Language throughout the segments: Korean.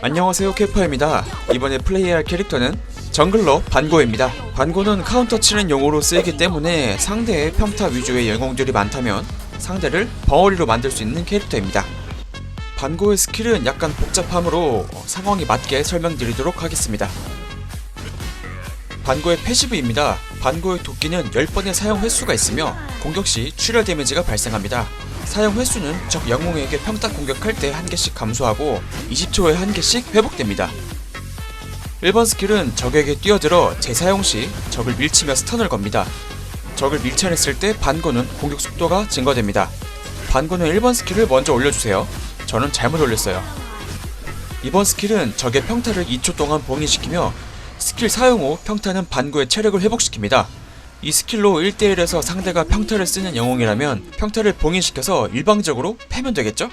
안녕하세요 캐퍼입니다. 이번에 플레이할 캐릭터는 정글러 반고입니다. 반고는 카운터 치는 용어로 쓰이기 때문에 상대의 평타 위주의 영웅들이 많다면 상대를 벙어리로 만들 수 있는 캐릭터입니다. 반고의 스킬은 약간 복잡하므로 어, 상황에 맞게 설명드리도록 하겠습니다. 반고의 패시브입니다. 반고의 도끼는 10번의 사용 횟수가 있으며 공격 시 출혈 데미지가 발생합니다. 사용 횟수는 적 영웅에게 평타 공격할 때 한 개씩 감소하고 20초에 한 개씩 회복됩니다. 1번 스킬은 적에게 뛰어들어 재사용 시 적을 밀치며 스턴을 겁니다. 적을 밀쳐냈을 때 반고는 공격 속도가 증가됩니다. 반고는 1번 스킬을 먼저 올려주세요. 저는 잘못 올렸어요. 2번 스킬은 적의 평타를 2초 동안 봉인시키며 스킬 사용 후 평타는 반고의 체력을 회복시킵니다. 이 스킬로 1대1에서 상대가 평타를 쓰는 영웅이라면 평타를 봉인시켜서 일방적으로 패면 되겠죠?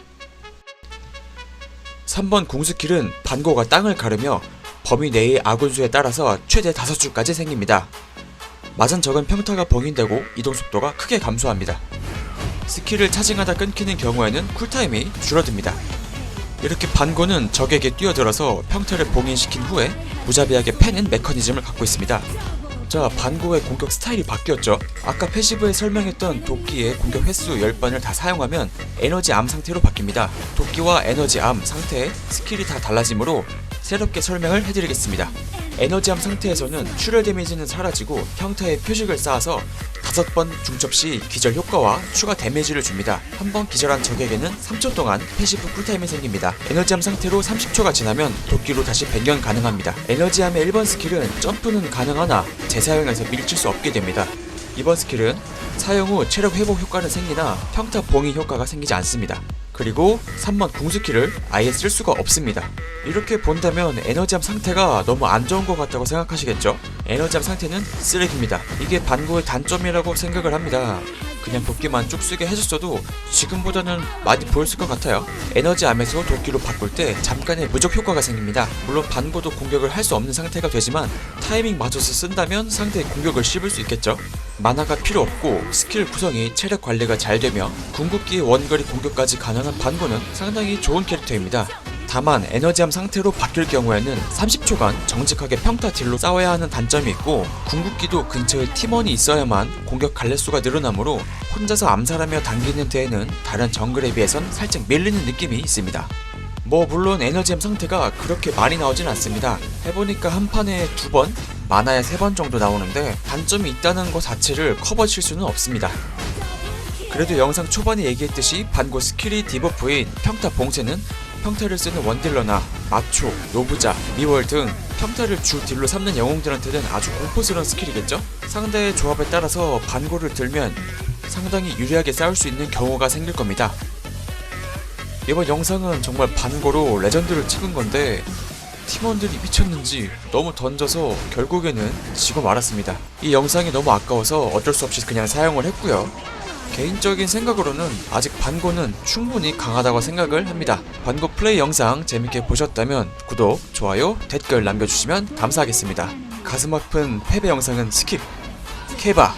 3번 궁스킬은 반고가 땅을 가르며 범위 내의 아군수에 따라서 최대 5줄까지 생깁니다. 맞은 적은 평타가 봉인되고 이동 속도가 크게 감소합니다. 스킬을 차징하다 끊기는 경우에는 쿨타임이 줄어듭니다. 이렇게 반고는 적에게 뛰어들어서 평타를 봉인시킨 후에 무자비하게 패는 메커니즘을 갖고 있습니다. 자, 반고의 공격 스타일이 바뀌었죠. 아까 패시브에 설명했던 도끼의 공격 횟수 10번을 다 사용하면 에너지 암 상태로 바뀝니다. 도끼와 에너지 암 상태의 스킬이 다 달라지므로 새롭게 설명을 해드리겠습니다. 에너지암 상태에서는 출혈 데미지는 사라지고 평타에 표식을 쌓아서 다섯 번 중첩 시 기절 효과와 추가 데미지를 줍니다. 한 번 기절한 적에게는 3초 동안 패시브 쿨타임이 생깁니다. 에너지암 상태로 30초가 지나면 도끼로 다시 변경 가능합니다. 에너지암의 1번 스킬은 점프는 가능하나 재사용해서 밀칠 수 없게 됩니다. 2번 스킬은 사용 후 체력 회복 효과는 생기나 평타 봉인 효과가 생기지 않습니다. 그리고 3번 궁스킬을 아예 쓸 수가 없습니다. 이렇게 본다면 에너지암 상태가 너무 안 좋은 것 같다고 생각하시겠죠? 에너지암 상태는 쓰레기입니다. 이게 반고의 단점이라고 생각을 합니다. 그냥 도끼만 쭉 쓰게 해줬어도 지금보다는 많이 보였을 것 같아요. 에너지암에서 도끼로 바꿀 때 잠깐의 무적 효과가 생깁니다. 물론 반고도 공격을 할 수 없는 상태가 되지만 타이밍 맞춰서 쓴다면 상대의 공격을 씹을 수 있겠죠. 만화가 필요 없고 스킬 구성이 체력 관리가 잘 되며 궁극기의 원거리 공격까지 가능한 반고는 상당히 좋은 캐릭터입니다. 다만 에너지암 상태로 바뀔 경우에는 30초간 정직하게 평타 딜로 싸워야 하는 단점이 있고 궁극기도 근처에 팀원이 있어야만 공격 갈래수가 늘어나므로 혼자서 암살하며 당기는 데에는 다른 정글에 비해선 살짝 밀리는 느낌이 있습니다. 뭐 물론 에너지암 상태가 그렇게 많이 나오진 않습니다. 해보니까 한 판에 두 번, 많아야 세번 정도 나오는데 단점이 있다는 것 자체를 커버 칠 수는 없습니다. 그래도 영상 초반에 얘기했듯이 반고 스킬이 디버프인 평타 봉쇄는 평타를 쓰는 원딜러나 마초, 노부자, 미월 등 평타를 주 딜로 삼는 영웅들한테는 아주 공포스러운 스킬이겠죠? 상대의 조합에 따라서 반고를 들면 상당히 유리하게 싸울 수 있는 경우가 생길 겁니다. 이번 영상은 정말 반고로 레전드를 찍은 건데 팀원들이 미쳤는지 너무 던져서 결국에는 지고 말았습니다. 이 영상이 너무 아까워서 어쩔 수 없이 그냥 사용을 했고요. 개인적인 생각으로는 아직 반고는 충분히 강하다고 생각을 합니다. 반고 플레이 영상 재밌게 보셨다면 구독, 좋아요, 댓글 남겨주시면 감사하겠습니다. 가슴 아픈 패배 영상은 스킵. 케바